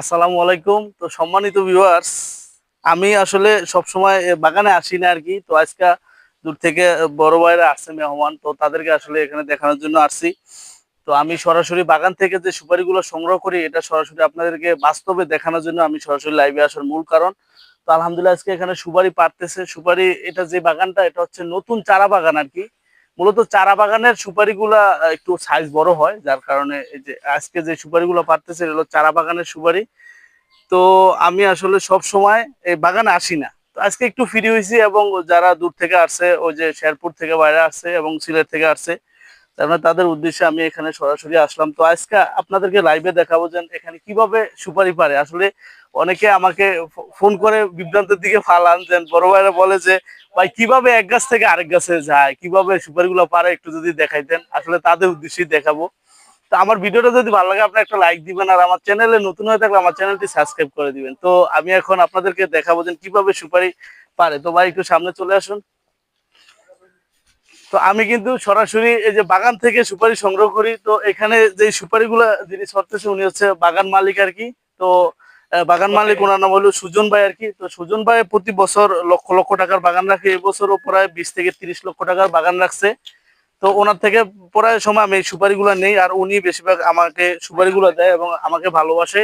আসসালামু আলাইকুম। তো সম্মানিত ভিউয়ার্স আমি আসলে সব সময় বাগানে আসি না আর কি। তো আজকে দূর থেকে বড় ভাইরা আসছে, মেহমান। তো তাদেরকে আসলে এখানে দেখানোর জন্য আসছি। তো আমি সরাসরি বাগান থেকে যে সুপারিগুলো সংগ্রহ করি, এটা সরাসরি আপনাদেরকে বাস্তবে দেখানোর জন্য আমি সরাসরি লাইভে আসার মূল কারণ। তো আলহামদুলিল্লাহ, আজকে এখানে সুপারি পারতেছে সুপারি, এটা যে বাগানটা, এটা হচ্ছে নতুন চারা বাগান আর কি। মূলত চারা বাগানের সুপারিগুলা একটু সাইজ বড় হয়, যার কারণে এই যে আজকে যে সুপারিগুলো পারতেছে এগুলো চারা বাগানের সুপারি। তো আমি আসলে সব সময় এই বাগানে আসি না। তো আজকে একটু ফ্রি হয়েছি এবং যারা দূর থেকে আসছে, ওই যে শেরপুর থেকে বাইরে আসছে এবং সিলেট থেকে আসছে তার মানে তাদের উদ্দেশ্যে আমি এখানে সরাসরি আসলাম। তো আজকে আপনাদেরকে লাইভে দেখাবো যে এখানে কীভাবে সুপারি পারে। আসলে অনেকে আমাকে ফোন করে বিভ্রান্তের দিকে ফালান যে বড় ভাইরা বলে যে, ভাই, কীভাবে এক গাছ থেকে আরেক গাছে যায়? কীভাবে সুপারিগুলো পারে? একটু যদি দেখাইতেন। আসলে তাদের উদ্দেশ্যেই দেখাবো। তো আমার ভিডিওটা যদি ভালো লাগে আপনি একটা লাইক দিবেন আর আমার চ্যানেলে নতুন হয়ে থাকলে আমার চ্যানেলটি সাবস্ক্রাইব করে দিবেন। তো আমি এখন আপনাদেরকে দেখাবো যে কীভাবে সুপারি পারে। তো ভাই, একটু সামনে চলে আসুন। তো আমি কিন্তু সরাসরি এই যে বাগান থেকে সুপারি সংগ্রহ করি তো এখানে যে সুপারিগুলো যিনি ছড়তেছে উনি হচ্ছে বাগান মালিক আর কি। তো বাগান মালিক ওনার নাম হলো সুজন ভাই আর কি। তো সুজন ভাই প্রতি বছর লক্ষ লক্ষ টাকার বাগান রাখে এবছরও প্রায় বিশ থেকে তিরিশ লক্ষ টাকার বাগান রাখছে। তো ওনার থেকে প্রায় সময় আমি সুপারিগুলো নেই আর উনি বেশিরভাগ আমাকে সুপারিগুলো দেয় এবং আমাকে ভালোবাসে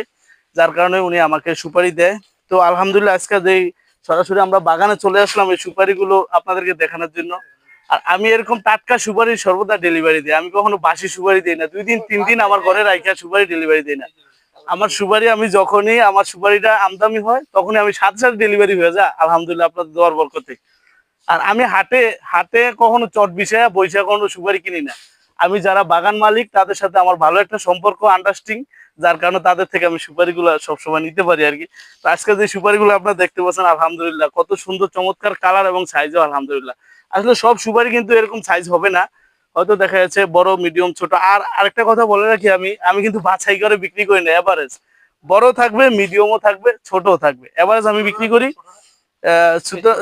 যার কারণে উনি আমাকে সুপারি দেয়। তো আলহামদুলিল্লাহ আজকে যেই সরাসরি আমরা বাগানে চলে আসলাম এই সুপারিগুলো আপনাদেরকে দেখানোর জন্য। আর আমি এরকম টাটকা সুপারি সর্বদা ডেলিভারি দিই। আমি কখনো বাসি সুপারি দিই না। দুই দিন, তিন দিন আমার ঘরে রাখা সুপারি ডেলিভারি দিই না। আমার সুপারি আমি যখনই, আমার সুপারিটা আমদামি হয়, তখনই আমি সাথে সাথে ডেলিভারি হয়ে যায়। আলহামদুলিল্লাহ, আপনাদের দোয়ার বরকতে। আর আমি হাটে হাটে কখনো চট বিষয়ে, বৈশা কখনো সুপারি কিনি না। আমি যারা বাগান মালিক, তাদের সাথে আমার ভালো একটা সম্পর্ক আন্ডারস্টিং যার কারণে তাদের থেকে আমি সুপারিগুলো সবসময় নিতে পারি আর কি। আজকে যে সুপারিগুলো আপনারা দেখতে পাচ্ছেন, আলহামদুলিল্লাহ, কত সুন্দর চমৎকার কালার এবং সাইজও আলহামদুলিল্লাহ। আসলে সব সুপারি কিন্তু এরকম সাইজ হবে না। হয়তো দেখা যাচ্ছে বড় মিডিয়াম ছোট। আর আরেকটা কথা বলে রাখি আমি আমি কিন্তু বাছাই করে বিক্রি করি না এভারেজ বড় থাকবে মিডিয়ামও থাকবে, ছোটও থাকবে। এভারেজ আমি বিক্রি করি।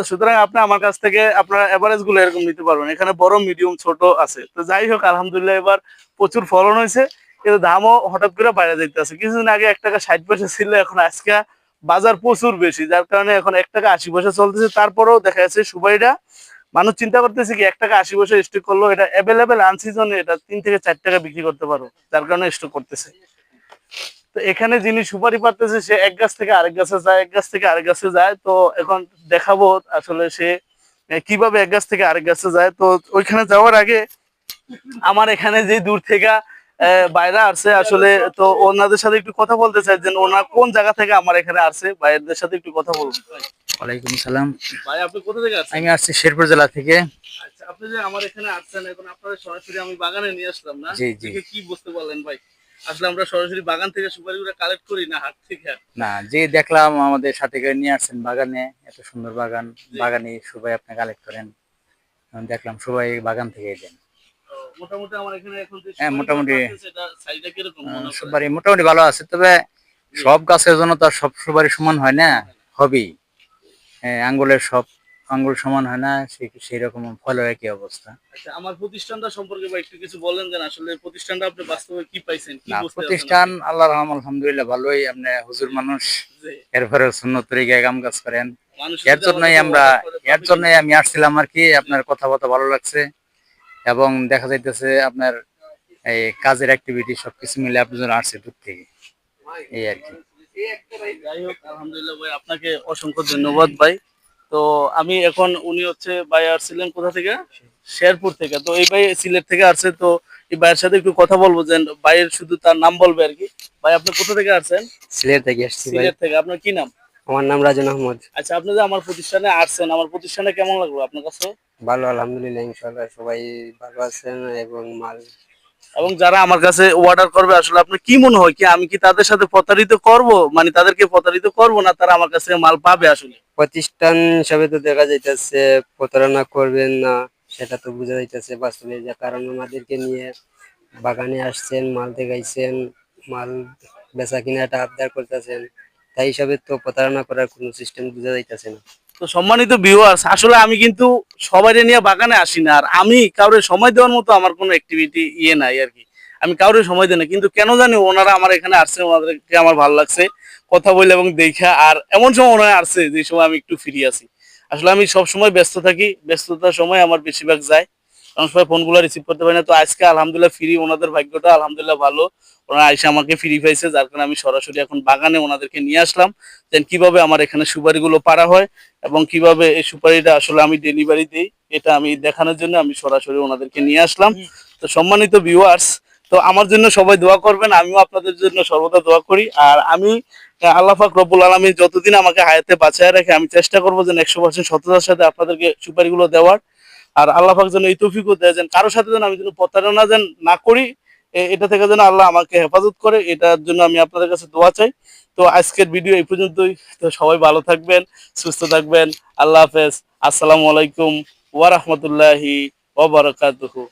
সুতরাং আপনি আমার কাছ থেকে আপনার এভারেজগুলো এরকম নিতে পারবেন। এখানে বড় মিডিয়াম ছোট আছে। তো যাই হোক, আলহামদুলিল্লাহ এবার প্রচুর ফলন হয়েছে। কিন্তু দামও হঠাৎ করে বাইরে যেতে আছে কিছুদিন আগে এক টাকা ষাট পয়সা ছিল, এখন আজকে বাজার প্রচুর বেশি। যার কারণে এখন এক টাকা আশি পয়সা চলতেছে। তারপরেও দেখা যাচ্ছে সুপারিটা মানুষ চিন্তা করতেছে কি, এক টাকা আশি পয়সা স্টক করল এটা অ্যাভেলেবেল আনসিজনে এটা তিন থেকে চার টাকা বিক্রি করতে পারো যার কারণে স্টক করতেছে। তো এখানে যিনি সুপারি পারতেছে সে এক গাছ থেকে আরেক গাছে যায়, এক গাছ থেকে আরেক গাছে যায়। তো এখন দেখাবো আসলে সে কীভাবে এক গাছ থেকে আরেক গাছে যায়। তো ওইখানে যাওয়ার আগে আমার এখানে যে দূর থেকে বাইরে আসছে আসলে তো ওনাদের সাথে একটু কথা বলতে চাই যে ওনার কোন জায়গা থেকে আমার এখানে আসছে ভাইয়েরদের সাথে একটু কথা বলব ওয়ালাইকুম সালাম। ভাই আপনি কোথা থেকে আসছেন? আমি আসছি শেরপুর জেলা থেকে। আচ্ছা আপনি যে আমার এখানে আসছেন এখন আপনারা সরাসরি আমি বাগানে নিয়ে আসলাম না? জি, জি। কি বুঝতে পারলেন ভাই? আসলে আমরা সরাসরি বাগান থেকে সুপারিগুলো কালেক্ট করি না হাট থেকে? না যে দেখলাম আমাদের সাথে করে নিয়ে আসছেন বাগানে এত সুন্দর বাগান বাগানে সবাই আপনি কালেক্ট করেন। আমি দেখলাম সবাই বাগান থেকে দেন মোটামুটি আমার এখানে এখন হ্যাঁ, মোটামুটি। সাইজটা কীরকম সবারই মোটামুটি ভালো আছে তবে সব গাছের জন্য তো সব সবারই সমান হয় না হবেই। হ্যাঁ, আঙ্গুলের সব আঙ্গুল সমান হয় না সেই রকম ফলের একই অবস্থা। আচ্ছা আমার প্রতিষ্ঠানটা সম্পর্কে একটু কিছু বলেন আসলে প্রতিষ্ঠানটা আপনি বাস্তবে কি পাইছেন কি প্রতিষ্ঠান আল্লাহ রহম আলহামদুলিল্লাহ ভালোই আপনি হুজুর মানুষ। এরপরে শূন্য তরিকায় কাম কাজ করেন। এর জন্যই আমরা এর জন্যই আমি আসছিলাম আর কি আপনার কথা কথাবার্তা ভালো লাগছে। এবং দেখা যাইতেছে আপনার এই কাজের অ্যাক্টিভিটি সবকিছু মিলে আপনি যেন আসছে দূর থেকে। এই আর কি। যাই হোক আলহামদুলিল্লাহ ভাই আপনাকে অসংখ্য ধন্যবাদ ভাই। তো আমি এখন উনি হচ্ছে ভাই আসছিলেন কোথা থেকে? শেরপুর থেকে। তো এই ভাই সিলেট থেকে আসছে তো এই ভাইয়ের সাথে একটু কথা বলব যে ভাইয়ের শুধু তার নাম বলবে আর কি। ভাই আপনি কোথা থেকে আসছেন? সিলেট থেকে আসছি সিলেট থেকে। আপনার কি নাম? আমার নাম রাজন আহমদ। আচ্ছা আপনি যে আমার প্রতিষ্ঠানে আসছেন আমার প্রতিষ্ঠানে কেমন লাগল আপনার কাছে? ভালো আলহামদুলিল্লাহ ইনশাল্লাহ সবাই ভালো আছেন এবং মাল। এবং যারা আমার কাছে অর্ডার করবে আসলে আপনার কি মনে হয় কি? আমি কি তাদের সাথে প্রতারিত করব? মানে তাদেরকে প্রতারিত করব না তারা আমার কাছে মাল পাবে আসলে? প্রতিষ্ঠান হিসাবে তো দেখা যাইতেছে প্রতারণা করবেন না সেটা তো বোঝা যাইতেছে বাস্তবে। যে কারণ আমাদেরকে নিয়ে বাগানে আসছেন মাল দেখাইছেন মাল বেচা কিনাটা আবদার করতেছেন। তাই হিসাবে তো প্রতারণা করার কোনো সিস্টেম বোঝা যাইতেছে না। তো সম্মানিত ভিউয়ার্স আসলে আমি কিন্তু সবাই নিয়ে বাগানে আসি না, আর আমি কাউরে সময় দেওয়ার মতো আমার কোনো অ্যাক্টিভিটি ইয়ে নাই আর কি। আমি কাউরে সময় দিই না, কিন্তু কেন জানি ওনারা আমার এখানে আসছে, ওনাদেরকে আমার ভালো লাগছে কথা বলে এবং দেখা, আর এমন সময় ওনারা আসছে যে সময় আমি একটু ফ্রি আসি আসলে আমি সব সময় ব্যস্ত থাকি, ব্যস্ততার সময় আমার বেশিরভাগ যায়। অনেক সময় ফোনগুলো রিসিভ করতে পারি না। তো আজকে আলহামদুলিল্লাহ ফ্রি ওনাদের ভাগ্যটা আলহামদুলিল্লাহ ভালো। ওনারা আইসা আমাকে ফ্রি পাইছে যার কারণে আমি সরাসরি এখন বাগানে ওনাদেরকে নিয়ে আসলাম। দেন কীভাবে আমার এখানে সুপারিগুলো পারা হয় এবং কীভাবে এই সুপারিটা আসলে আমি ডেলিভারি দিই এটা আমি দেখানোর জন্য আমি সরাসরি ওনাদেরকে নিয়ে আসলাম। তো সম্মানিত ভিউয়ার্স তো আমার জন্য সবাই দোয়া করবেন আমিও আপনাদের জন্য সর্বদা দোয়া করি। আর আমি আহ, আল্লাহ পাক রব্বুল আলমী যতদিন আমাকে হায়াতে বাঁচায় রাখে আমি চেষ্টা করব যেন একশো পার্সেন্ট সততার সাথে আপনাদেরকে সুপারিগুলো দেওয়ার। আর আল্লাহ পাক যেন এই তৌফিকও দেয় যেন কারোর সাথে যেন আমি যেন প্রতারণা যেন না করি এটা থেকে যেন আল্লাহ আমাকে হেফাজত করে, এটার জন্য আমি আপনাদের কাছে দোয়া চাই। তো আজকের ভিডিও এই পর্যন্তই। তো সবাই ভালো থাকবেন, সুস্থ থাকবেন। আল্লাহ হাফেজ। আসসালামু আলাইকুম ওয়া রাহমাতুল্লাহি ওয়া বারাকাতুহু।